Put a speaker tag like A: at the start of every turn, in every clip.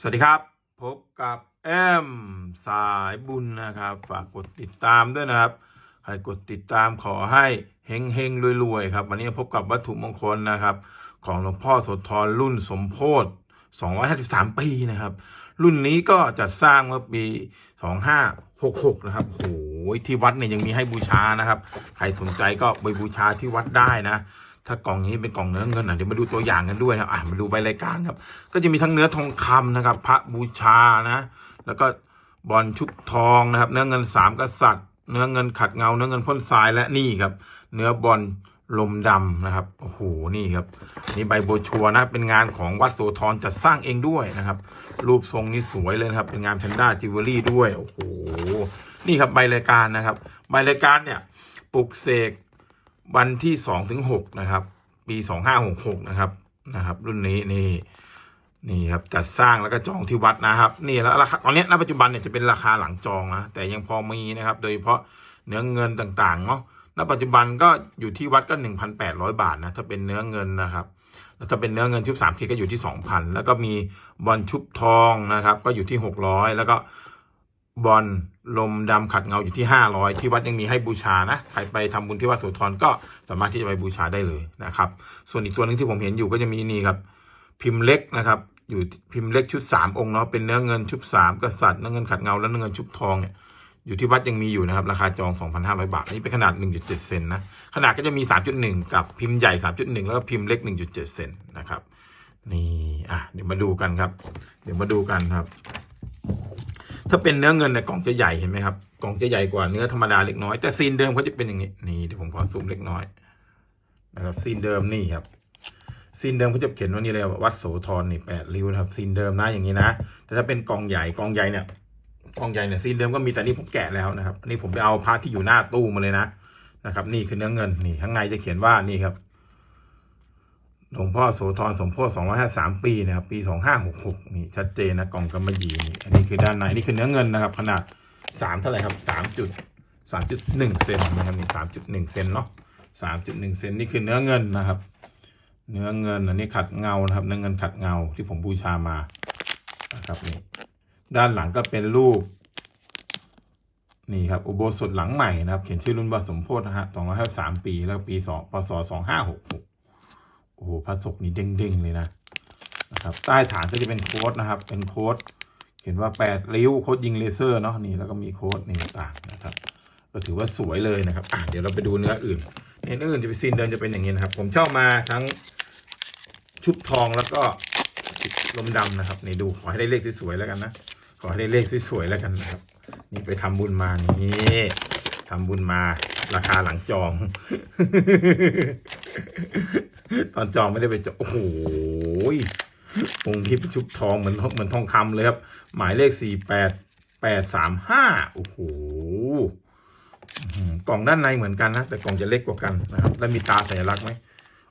A: สวัสดีครับ พบกับแอมสายบุญนะครับ ฝากกดติดตามด้วยนะครับ ใครกดติดตามขอให้เฮงเฮงรวยๆครับ วันนี้พบกับวัตถุมงคลนะครับ ของหลวงพ่อโสธรรุ่นสมโพธิ253 ปีนะครับ รุ่นนี้ก็จัดสร้างเมื่อปี 2566 นะครับโอ้โหที่วัดเนี่ยยังมีให้บูชานะครับ ใครสนใจก็ไปบูชาที่วัดได้นะ ถ้ากล่องนี้เป็นกล่องเนื้อเงินอะเดี๋ยวมาดูตัวอย่างกันด้วยนะอะมาดูใบรายการครับ ก็จะมีทั้งเนื้อทองคำนะครับ พระบูชานะ แล้วก็บอลชุบทองนะครับ เนื้อเงินสามกษัตริย์ เนื้อเงินขัดเงา เนื้อเงินพ่นทรายและนี่ครับ เนื้อบอลลมดำนะครับโอ้โหนี่ครับนี่ใบโบชัวนะเป็นงานของวัดโสธรจัดสร้างเองด้วยนะครับ รูปทรงนี่สวยเลยครับ เป็นงานแพนด้าจิวเวลรี่ด้วยโอ้โหนี่ครับใบรายการนะครับ ใบรายการเนี่ยปลุกเสก วันที่สองถึงหกนะครับ ปีสองห้าหกหกนะครับนะครับ รุ่นนี้นี่นี่ครับจัดสร้างแล้วก็จองที่วัดนะครับ นี่แล้วราคาตอนนี้ณปัจจุบันเนี่ยจะเป็นราคาหลังจองนะแต่ยังพอมีนะครับ โดยเฉพาะเนื้อเงินต่างๆเนาะณปัจจุบันก็อยู่ที่วัดก็หนึ่งพันแปดร้อยบาทนะถ้าเป็นเนื้อเงินนะครับแล้วถ้าเป็นเนื้อเงินชุบสามเคก็อยู่ที่สองพันแล้วก็มีบอลชุบทองนะครับ ก็อยู่ที่หกร้อยแล้วก็ บอลลมดำขัดเงาอยู่ที่ 500 ที่วัดยังมีให้บูชานะใครไปทำบุญที่วัดโสธรก็สามารถที่จะไปบูชาได้เลยนะครับ ส่วนอีกตัวหนึ่งที่ผมเห็นอยู่ก็จะมีนี่ครับ พิมพ์เล็กนะครับ อยู่พิมพ์เล็กชุด 3 องค์เนาะเป็นเนื้อเงินชุด3กษัตริย์เนื้อเงินขัดเงาและเนื้อเงินชุบทองเนี่ยอยู่ที่วัดยังมีอยู่นะครับ ราคาจอง 2,500 บาทอันนี้เป็นขนาด 1.7 เซนนะขนาดก็จะมี 3.1 กับพิมพ์ใหญ่ 3.1 แล้วก็พิมพ์เล็ก 1.7 เซนนะครับนี่อะเดี๋ยวมาดูกันครับ เดี๋ยวมาดูกันครับ ถ้าเป็นเนื้อเงินเนี่ยกล่องจะใหญ่เห็นไหมครับกล่องจะใหญ่กว่าเนื้อธรรมดาเล็กน้อยแต่ซีนเดิมเขาจะเป็นอย่างนี้นี่เดี๋ยวผมขอซูมเล็กน้อยนะครับซีนเดิมนี่ครับซีนเดิมเขาจะเขียนว่านี่เลยวัดโสธรนี่แปดริ้วนะครับซีนเดิมนะอย่างนี้นะแต่ถ้าเป็นกล่องใหญ่กล่องใหญ่เนี่ยกล่องใหญ่เนี่ยซีนเดิมก็มีแต่นี่ผมแกะแล้วนะครับอันนี่ผมไปเอาพาร์ทที่อยู่หน้าตู้มาเลยนะนะครับ นี่คือเนื้อเงินนี่ข้างในจะเขียนว่านี่ครับ หลวงพ่อโสธรสมโพธิ253 ปีนะครับปี 2566 นี่ชัดเจนนะกล่องกำมะหยี่นี่อันนี้คือด้านในนี่คือเนื้อเงินนะครับ ขนาด 3 เท่าไหร่ครับ3จุด3.1 เซนนะครับนี่3.1 เซนเนาะ3.1 เซนนี่คือเนื้อเงินนะครับ เนื้อเงินอันนี้ขัดเงานะครับ เนื้อเงินขัดเงาที่ผมบูชามานะครับนี่ด้านหลังก็เป็นรูปนี่ครับอุโบสถหลังใหม่นะครับ เขียนชื่อรุ่นว่าสมโพธินะฮะ253 ปีแล้วปี2พศ2566 โอ้โหพระศกนี่เด้งๆเลยนะนะครับใต้ฐานก็จะเป็นโค้ดนะครับ เป็นโค้ดเขียนว่าแปดริ้วโค้ดยิงเลเซอร์เนาะนี่แล้วก็มีโค้ดนี่ต่างนะครับก็ถือว่าสวยเลยนะครับอะเดี๋ยวเราไปดูเนื้ออื่นเนื้ออื่นจะเป็นซีนเดินจะเป็นอย่างนี้นะครับ ผมเช่ามาทั้งชุบทองแล้วก็ลมดำนะครับนี่ดูขอให้ได้เลขสวยๆแล้วกันนะขอให้ได้เลขสวยๆแล้วกันนะครับ นี่ไปทำบุญมานี่ทำบุญมาราคาหลังจอง ตอนจองไม่ได้ไปจองโอ้โหองค์ที่เป็นชุบทองเหมือนเหมือนทองคำเลยครับ หมายเลขสี่แปดแปดสามห้าโอ้โหกล่องด้านในเหมือนกันนะ แต่กล่องจะเล็กกว่ากันนะครับ แล้วมีตาสัญลักษณ์ไหม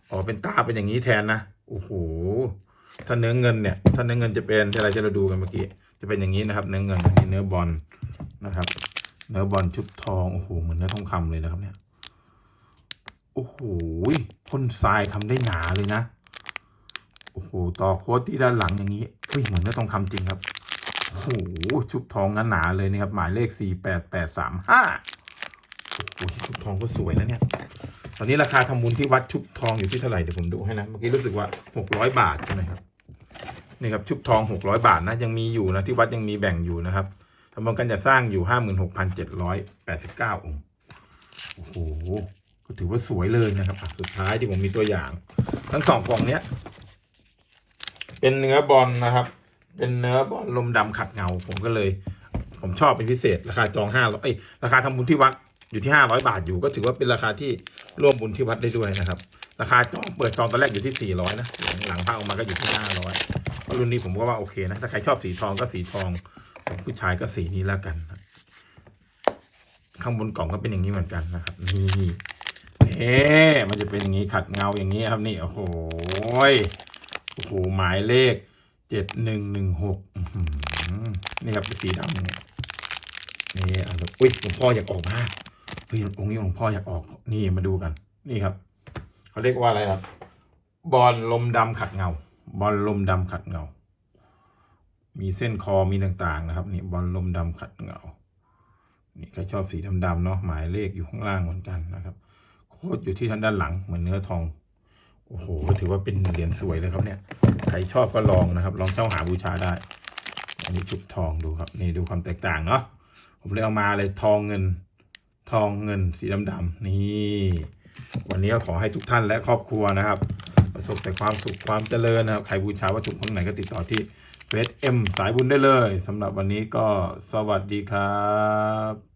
A: อ๋อเป็นตาเป็นอย่างนี้แทนนะโอ้โหถ้าเนื้อเงินเนี่ยถ้าเนื้อเงินจะเป็นที่อะไรที่เราดูกันเมื่อกี้จะเป็นอย่างนี้นะครับ เนื้อเงินเนื้อบอลนะครับ เนื้อบอลชุบทองโอ้โหเหมือนเนื้อทองคำเลยนะครับเนี่ย โอ้โหพ่นทรายทำได้หนาเลยนะ โอ้โห ต่อโค้ดที่ด้านหลังอย่างนี้เฮ้ยเหมือนเนื้อทองคำจริงครับ โอ้โห ชุบทองหนาๆเลยนะครับ หมายเลขสี่แปดแปดสามห้าโอ้โหชุบทองก็สวยนะเนี่ย ตอนนี้ราคาทำบุญที่วัดชุบทองอยู่ที่เท่าไหร่เดี๋ยวผมดูให้นะ เมื่อกี้รู้สึกว่าหกร้อยบาทใช่ไหมครับ นี่ครับชุบทองหกร้อยบาทนะ ยังมีอยู่นะที่วัดยังมีแบ่งอยู่นะครับทำบุญกันจะสร้างอยู่ห้าหมื่นหกพันเจ็ดร้อยแปดสิบเก้าองค์ โอ้โห ก็ถือว่าสวยเลยนะครับสุดท้ายที่ผมมีตัวอย่าง ทั้งสองกล่องเนี้ย เป็นเนื้อบอลนะครับ เป็นเนื้อบอลลมดำขัดเงา ผมก็เลย ผมชอบเป็นพิเศษ ราคาจองห้าร้อยราคาทำบุญที่วัดอยู่ที่ห้าร้อยบาทอยู่ ก็ถือว่าเป็นราคาที่ร่วมบุญที่วัดได้ด้วยนะครับ ราคาจองเปิดจองตอนแรกอยู่ที่สี่ร้อยนะหลังหลังภาคออกมาก็อยู่ที่ห้าร้อยรุ่นนี้ผมก็ว่าโอเคนะถ้าใครชอบสีทองก็สีทองผู้ชายก็สีนี้แล้วกันข้างบนกล่องก็เป็นอย่างนี้เหมือนกันนะครับนี่ มันจะเป็นอย่างนี้ขัดเงาอย่างนี้ครับนี่ โอ้โหโอ้โหหมายเลขเจ็ดหนึ่งหนึ่งหกนี่ครับสีดำเนี่ยนี่อะอุ้ยหลวงพ่ออยากออกมาเฮ้ยองค์นี้หลวงพ่ออยากออกนี่มาดูกัน นี่ครับเขาเรียกว่าอะไรครับ บอลลมดำขัดเงา บอลลมดำขัดเงา มีเส้นคอมีต่างๆนะครับ นี่บอลลมดำขัดเงา นี่ใครชอบสีดำๆเนาะหมายเลขอยู่ข้างล่างเหมือนกันนะครับ ตรอยู่ที่ทางด้านหลังเหมือนเนื้อทอง โอ้โห ถือว่าเป็นเหรียญสวยเลยครับเนี่ย ใครชอบก็ลองนะครับ ลองเช่าหาบูชาได้ อันนี้จุกทองดูครับ นี่ดูความแตกต่างเนาะ ผมเลยเอามาเลยทองเงิน ทองเงินสีดำๆนี่ วันนี้ก็ขอให้ทุกท่านและครอบครัวนะครับ ประสบแต่ความสุขความเจริญนะครับ ใครบูชาวัตถุข้างไหนก็ติดต่อที่เฟซเอ็มสายบุญได้เลยสำหรับวันนี้ก็สวัสดีครับ